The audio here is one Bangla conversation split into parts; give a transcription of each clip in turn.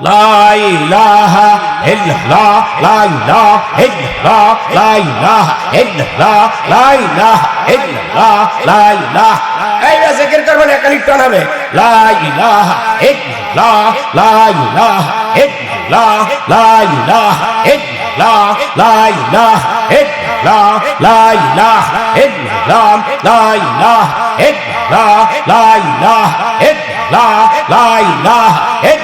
لا إله إلا الله لا إله إلا الله لا إله إلا الله لا إله إلا الله لا إله এই না জিকির করবেন একালি টানাবে লা ইলাহা ইল্লাল্লাহ লা ইলাহা ইল্লাল্লাহ লা ইলাহা ইল্লাল্লাহ লা ইলাহা ইল্লাল্লাহ লা ইলাহা ইল্লাল্লাহ লা ইলাহা ইল্লাল্লাহ লা ইলাহা ইল্লাল্লাহ লা ইলাহা ইল্লাল্লাহ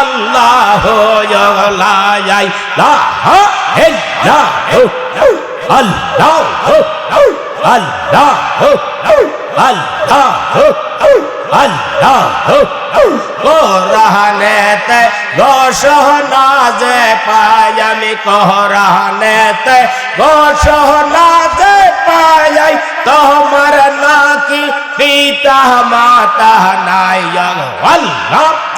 আল্লাহ কোরআনেতে দশ নাজে পাই, আমি কোরআনেতে দশ নাজে পাই। তোমার নাকি পিতা মাতা নাই, আল্লাহ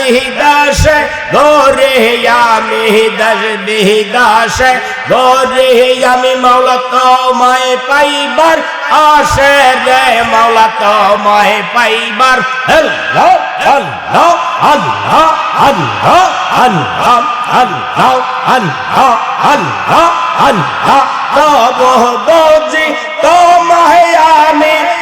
দরবিহি দাস গোরে আমি দরবিহি দাস গোরে আমি মাওলা তোমায় পাইবার আসে রে, মাওলা তোমায় পাইবার। আল্লাহ আল্লাহ আল্লাহ আল্লাহ আল্লাহ আল্লাহ আল্লাহ আল্লাহ আল্লাহ তোমায়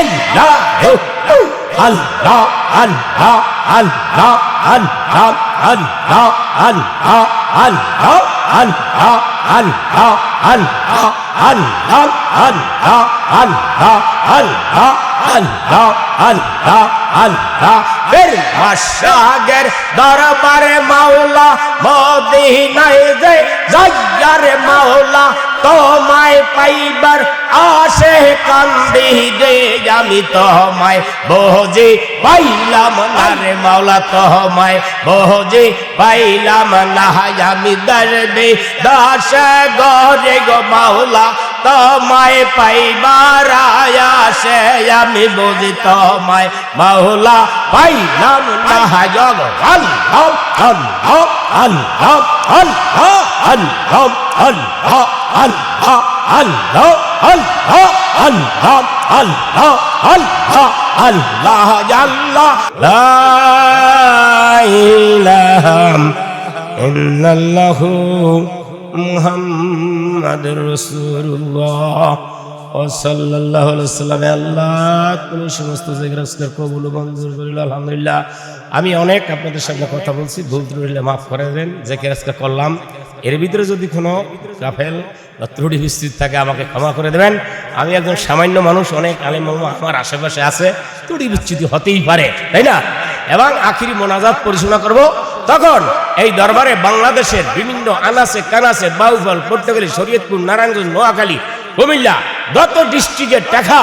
ইল্লাহু আল্লাহ আল্লাহ আল্লাহ আল্লাহ আল্লাহ আল্লাহ আল্লাহ আল্লাহ আল্লাহ আল্লাহ আল্লাহ আল্লাহ আল্লাহ আল্লাহ আল্লাহ আল্লাহ আল্লাহ মাশাগের দরবারে মাওলা মদিনায় যে জায়গারে মাওলা, তোমায় পাইবার আসে কান্দি যে আমি তোমায় বহজে পাইলাম না রে মাওলা, তোমায় বহজে পাইলাম না। আমি দরবে দাস গরে গো মাওলা তোমায় পাইবার আয়াসে আমি বুঝি তোমায় মাওলা পাইলাম না জগ হল হম হল হম হল হম হল হল হম হল হল হল হল হল হম হল হল আল্লাহ আল্লাহ লা ইলাহা মুহাম্মাদুর রাসূলুল্লাহ। ও সাল্লামে আল্লাহ তুমি সমস্ত জিজ্ঞাসা কবুল মঞ্জুর করিল, আলহামদুলিল্লাহ। আমি অনেক আপনাদের সামনে কথা বলছি, ভুল ত্রুটি মাফ করে দেন যে আজকে করলাম। এর ভিতরে যদি কোনো গাফেল বা ত্রুটি বিস্তৃত থাকে, আমাকে ক্ষমা করে দেবেন। আমি একজন সামান্য মানুষ, অনেক আলেম আমার আশেপাশে আছে। ত্রুটি বিচ্যুতি হতেই পারে, তাই না? এবং আখিরি মোনাজাত পরিচালনা করব। তখন এই দরবারে বাংলাদেশের বিভিন্ন আনাসে, কানাসে, বাউফল, পর্তুগালি, শরীয়তপুর, নারায়ণগঞ্জ, নোয়াখালী, কুমিল্লা, যত ডিস্ট্রিক্টের টাকা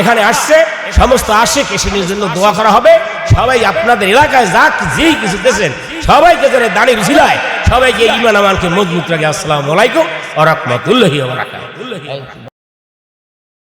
এখানে আসছে, সমস্ত আশেক এসেনের জন্য দোয়া করা হবে। সবাই আপনাদের এলাকায় যা যেই কিছু দেশেন সবাইকে করে দাঁড়িয়ে ঝিলায় সবাইকে ইমান আমানকে মজবুত রাখে। আসসালামু আলাইকুম ওরহমতুল্লাহি ওয়া বারাকাতুহু।